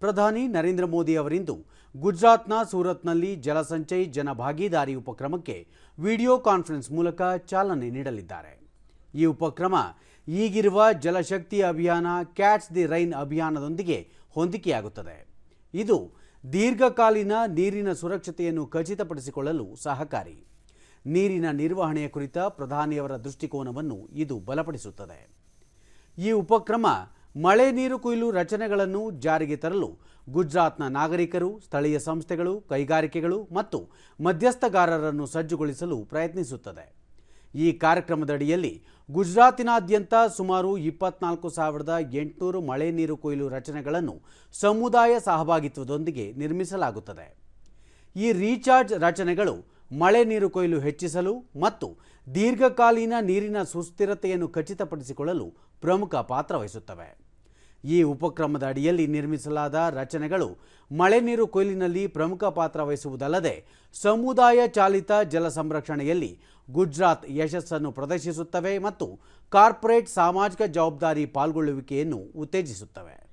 ಪ್ರಧಾನಿ ನರೇಂದ್ರ ಮೋದಿ ಅವರಿಂದು ಗುಜರಾತ್ನ ಸೂರತ್ನಲ್ಲಿ ಜಲಸಂಚಯ್ ಜನಭಾಗಿದಾರಿ ಉಪಕ್ರಮಕ್ಕೆ ವಿಡಿಯೋ ಕಾನ್ಫರೆನ್ಸ್ ಮೂಲಕ ಚಾಲನೆ ನೀಡಲಿದ್ದಾರೆ. ಈ ಉಪಕ್ರಮ ಈಗಿರುವ ಜಲಶಕ್ತಿ ಅಭಿಯಾನ ಕ್ಯಾಟ್ಸ್ ದಿ ರೈನ್ ಅಭಿಯಾನದೊಂದಿಗೆ ಹೊಂದಿಕೆಯಾಗುತ್ತದೆ. ಇದು ದೀರ್ಘಕಾಲೀನ ನೀರಿನ ಸುರಕ್ಷತೆಯನ್ನು ಖಚಿತಪಡಿಸಿಕೊಳ್ಳಲು ಸಹಕಾರಿ. ನೀರಿನ ನಿರ್ವಹಣೆಯ ಕುರಿತ ಪ್ರಧಾನಿಯವರ ದೃಷ್ಟಿಕೋನವನ್ನು ಇದು ಬಲಪಡಿಸುತ್ತದೆ. ಈ ಉಪಕ್ರಮ ಮಳೆ ನೀರು ಕೊಯ್ಲು ರಚನೆಗಳನ್ನು ಜಾರಿಗೆ ತರಲು ಗುಜರಾತ್ನ ನಾಗರಿಕರು, ಸ್ಥಳೀಯ ಸಂಸ್ಥೆಗಳು, ಕೈಗಾರಿಕೆಗಳು ಮತ್ತು ಮಧ್ಯಸ್ಥಗಾರರನ್ನು ಸಜ್ಜುಗೊಳಿಸಲು ಪ್ರಯತ್ನಿಸುತ್ತದೆ. ಈ ಕಾರ್ಯಕ್ರಮದಡಿಯಲ್ಲಿ ಗುಜರಾತಿನಾದ್ಯಂತ ಸುಮಾರು ಇಪ್ಪತ್ನಾಲ್ಕು ಸಾವಿರದ ಎಂಟುನೂರು ಮಳೆ ನೀರು ಕೊಯ್ಲು ರಚನೆಗಳನ್ನು ಸಮುದಾಯ ಸಹಭಾಗಿತ್ವದೊಂದಿಗೆ ನಿರ್ಮಿಸಲಾಗುತ್ತದೆ. ಈ ರೀಚಾರ್ಜ್ ರಚನೆಗಳು ಮಳೆ ನೀರು ಕೊಯ್ಲು ಹೆಚ್ಚಿಸಲು ಮತ್ತು ದೀರ್ಘಕಾಲೀನ ನೀರಿನ ಸುಸ್ಥಿರತೆಯನ್ನು ಖಚಿತಪಡಿಸಿಕೊಳ್ಳಲು ಪ್ರಮುಖ ಪಾತ್ರ ವಹಿಸುತ್ತವೆ. ಈ ಉಪಕ್ರಮದ ಅಡಿಯಲ್ಲಿ ನಿರ್ಮಿಸಲಾದ ರಚನೆಗಳು ಮಳೆ ನೀರು ಕೊಯ್ಲಿನಲ್ಲಿ ಪ್ರಮುಖ ಪಾತ್ರ ವಹಿಸುವುದಲ್ಲದೆ ಸಮುದಾಯ ಚಾಲಿತ ಜಲ ಸಂರಕ್ಷಣೆಯಲ್ಲಿ ಗುಜರಾತ್ ಯಶಸ್ಸನ್ನು ಪ್ರದರ್ಶಿಸುತ್ತವೆ ಮತ್ತು ಕಾರ್ಪೊರೇಟ್ ಸಾಮಾಜಿಕ ಜವಾಬ್ದಾರಿ ಪಾಲ್ಗೊಳ್ಳುವಿಕೆಯನ್ನು ಉತ್ತೇಜಿಸುತ್ತವೆ.